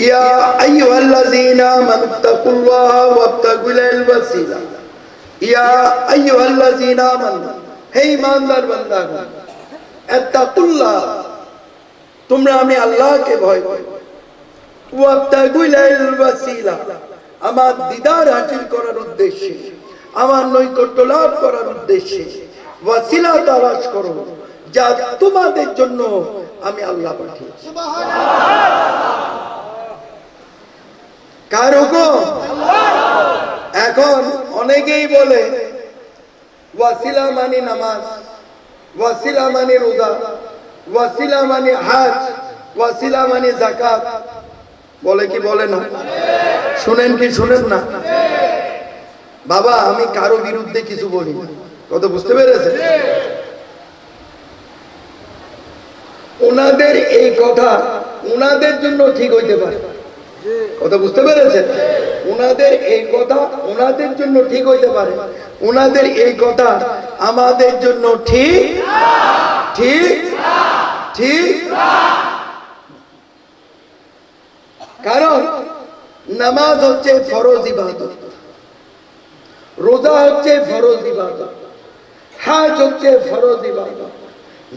يا أيها الذين آمنوا اتقوا الله وابتغوا إليه الوسيلة يا أيها الذين آمنوا হে ইমানদার বান্দাগণ আত্তাকুল্লাহ তোমরা আমি আল্লাহকে ভয় করো ওয়াবতাগু ইলাইল ওয়াসিলা আমার দিদার হাসিল করার উদ্দেশ্যে আমার নৈকট্য লাভ করার উদ্দেশ্যে ওয়াসিলা তালাশ করো যা তোমাদের জন্য আমি আল্লাহ পাঠিয়েছি কার হুকুম? এখন অনেকেই বলে, ওয়াসিলা মানে নামাজ, ওয়াসিলা মানে রোজা, ওয়াসিলা মানে হাজ, ওয়াসিলা মানে জাকাত বলে কি বলে না? শুনেন কি শুনেন না? বাবা, আমি কারও বিরুদ্ধে কিছু বলি। কত বুঝতে পেরেছে ওনাদের এই কথা ওনাদের জন্য ঠিক হইতে পারে। কথা বুঝতে পেরেছেন? ওনাদের এই কথা ওনাদের জন্য ঠিক হইতে পারে। ওনাদের এই কথা আমাদের জন্য ঠিক ঠিক ঠিক কারণ নামাজ হচ্ছে ফরজ ইবাদত। রোজা হচ্ছে ফরজ ইবাদত। হাজ হচ্ছে ফরজ ইবাদত।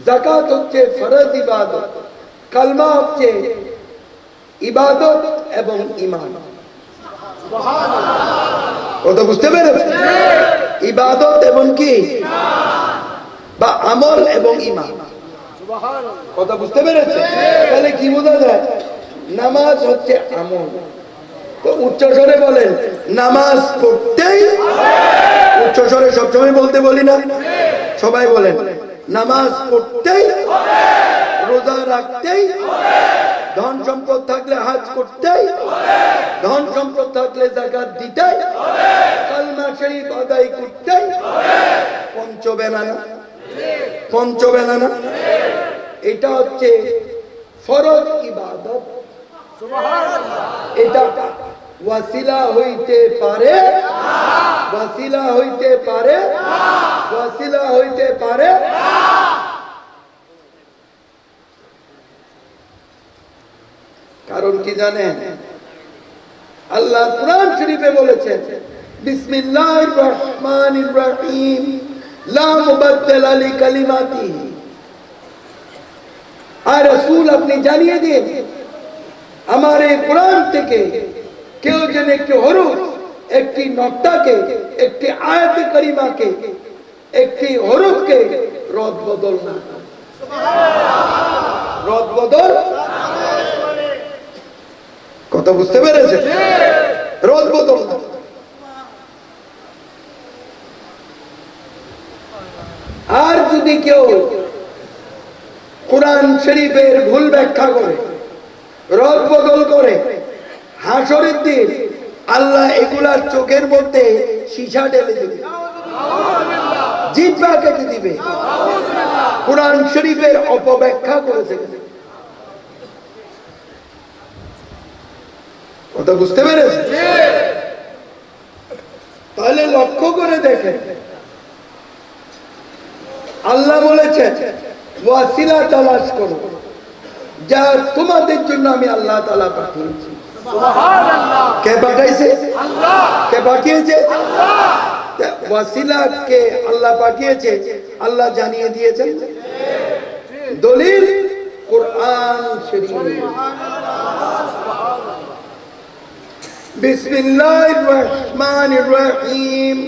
জাকাত হচ্ছে ফরজ ইবাদত। কালমা হচ্ছে ইবাদত। এবং ইমান কথা বুঝতে পেরেছে ইবাদত এবং কি? বা আমল এবং ইমান কথা বুঝতে পেরেছে তাহলে কি বোঝা যায়? নামাজ হচ্ছে আমল। তো উচ্চস্বরে বলেন, নামাজ পড়তেই উচ্চস্বরে সবসময় বলতে বলি না, সবাই বলেন, নামাজ পড়তেই রোজা রাখতেই ধন সম্পদ থাকলে হাজ করতেই ধন সম্পদ থাকলে জাকাত দিতেই কালমা শরীফ আদায় করতেই পঞ্চ বেনানা পঞ্চ বেনানা এটা হচ্ছে ফরজ ইবাদত। এটা ওয়াসিলা হইতে পারে। ওয়াসিলা হইতে পারে। ওয়াসিলা হইতে পারে। কারণ কি জানেন? আল্লাহ কোরআন শরীফে বলেছেন বিসমিল্লাহির রহমানির রহিম লা মুবাদদালা লিকালিমাতিহি। আর রাসূল আপনি জানিয়ে দিন আমার এই কোরআন থেকে কেউ যেন একটি হরুফ একটি নকটাকে একটি আয়াতে করিমাকে একটি হরুফকে রদ বদল না করে। রদ বদল কথা বুঝতে পেরেছে? রদ বদল আর যদি কেউ কোরআন শরীফের ভুল ব্যাখ্যা করে, রদ বদল করে হাসরের দিন আল্লাহ এগুলার চোখের মধ্যে সীসা ঢেলে দেবে। জিব্বা কেটে দিবে। কোরআন শরীফের অপব্যাখ্যা করেছে। কথা বুঝতে পেরেছে? তাহলে লক্ষ্য করে দেখে। আল্লাহ বলেছেন ওয়াসিলা তালাশ করো। যা তোমাদের জন্য আমি আল্লাহ তালা পাঠিয়েছি। কে পাঠাইছে কে পাঠিয়েছে? ওয়াসিলাকে আল্লাহ পাঠিয়েছে। আল্লাহ জানিয়ে দিয়েছেন। দলিল কোরআন শরীফ। بسم الله الرحمن الرحيم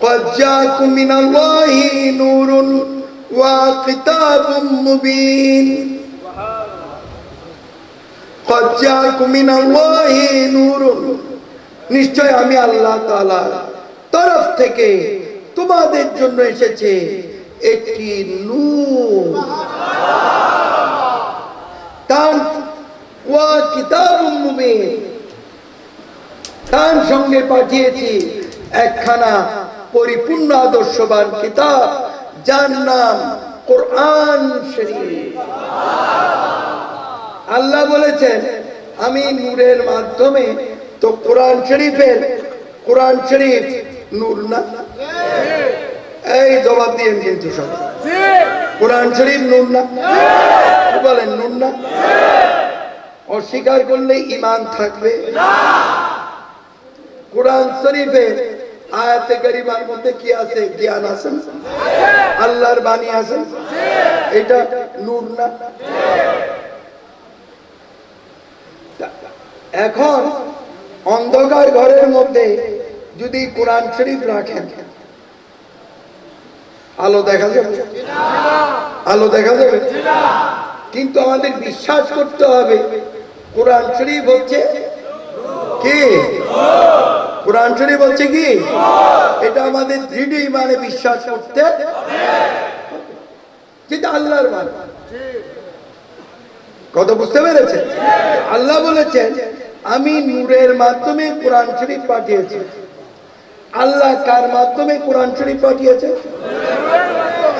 قد جاءكم من الله نور وكتاب مبين قد جاءكم من الله نور নিশ্চয় আমি আল্লাহ তাআলা তরফ থেকে তোমাদের জন্য এসেছে একটি নূর তার তার সঙ্গে পাঠিয়েছি একখানা পরিপূর্ণ আদর্শবান কিতাব যার নাম কোরআন শরীফ। আল্লাহ বলেছেন আমি নূরের মাধ্যমে তো কোরআন শরীফের কোরআন শরীফ নূর না? এই জবাব দিয়ে কিন্তু সব কোরআন শরীফ নূর না? বলেন নূর না? অস্বীকার করলে ইমান থাকবে। কোরআন শরীফের আয়াতে গরিমার মধ্যে কি আছে? জ্ঞান আছে না? আল্লাহর বাণী আছে এটা নূর না? এখন অন্ধকার ঘরের মধ্যে যদি কোরআন শরীফ রাখেন আলো দেখা যাবে? আলো দেখা যাবে? কিন্তু আমাদের বিশ্বাস করতে হবে কোরআন শরীফ হচ্ছে কি? কোরআন শরীফ হচ্ছে কি? এটা আমাদের দৃঢ় মানে বিশ্বাস করতে আল্লাহর মান। কত বুঝতে পেরেছেন? আল্লাহ বলেছেন, আমি নূরের মাধ্যমে কোরআন শরীফ পাঠিয়েছি। আল্লাহ কার মাধ্যমে কোরআন শরীফ পাঠিয়েছে?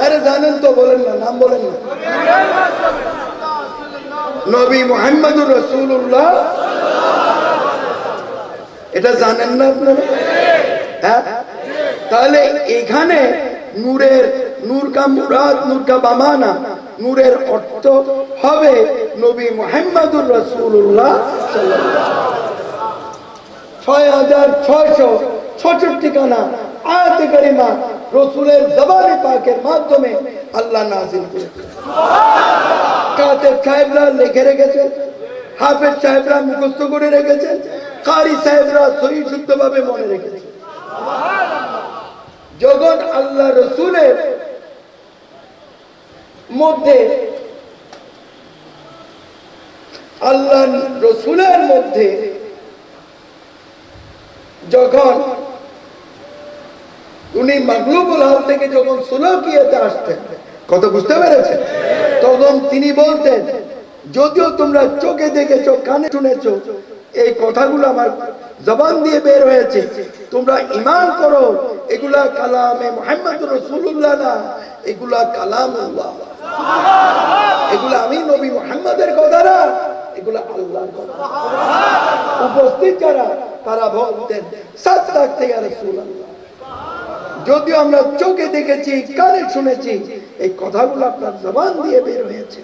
আরে জানেন তো, বলেন না, নাম বলেন না। নবী মোহাম্মদুর রসুল্লাহ এটা জানেন না আপনারা? হ্যাঁ? তাহলে এখানে নূরের, নূর কা মুরাদ, নূর কা বামানা, নূরের অর্থ হবে নবী মোহাম্মদুর রসুল্লাহ ছয় হাজার ছয়শো ছষট্টি কানা আয়াতে রসুলের জবানে পাকের মাধ্যমে আল্লাহ নাজিল করেছে। সাহেবরা লিখে রেখেছেন, হাফেজ সাহেবরা মুখস্থ করে রেখেছেন, কারি সাহেবরা সহি শুদ্ধভাবে মনে রেখেছেন। যখন আল্লাহ রসুলের মধ্যে, আল্লাহ রসুলের মধ্যে যখন উনি মাগলুবুল হাল থেকে যখন সুলকিয়াতে আসতেন কত বুঝতে পেরেছে তখন তিনি বলতেন, যদিও তোমরা চোখে দেখেছ, কানে শুনেছো, এই কথাগুলো আমার জবান দিয়ে বের হয়েছে। তোমরা ইমান করো, এগুলা কালামে মোহাম্মদ রসুল্লাহ না, এগুলা কালাম এগুলা আমি নবী মোহাম্মদের কথা না, এগুলা আল্লাহ উপস্থিত যারা, তারা বলতেন সাত লাখ থেকে যদিও আমরা চোখে দেখেছি, কানে শুনেছি এই কথাগুলো আপনার জবান দিয়ে বের হয়েছে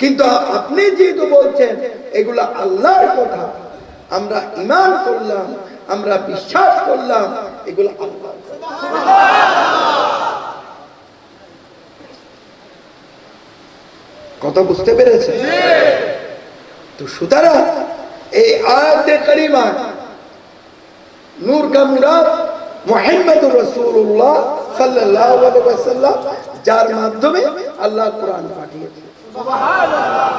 কিন্তু আপনি যেহেতু বলছেন, এগুলো আল্লাহর কথা, আমরা ইমান করলাম, আমরা বিশ্বাস করলাম, এগুলো আল্লাহর কথা। বুঝতে পেরেছে তো সুতরাং এই আয়াতে করিমা, নূর কা মুরাদ মোহাম্মদ রসুল্লাহ সাল্লাল্লাহু আলাইহি ওয়াসাল্লাম যার মাধ্যমে আল্লাহ কোরআন পাঠিয়েছে। সুবহানাল্লাহ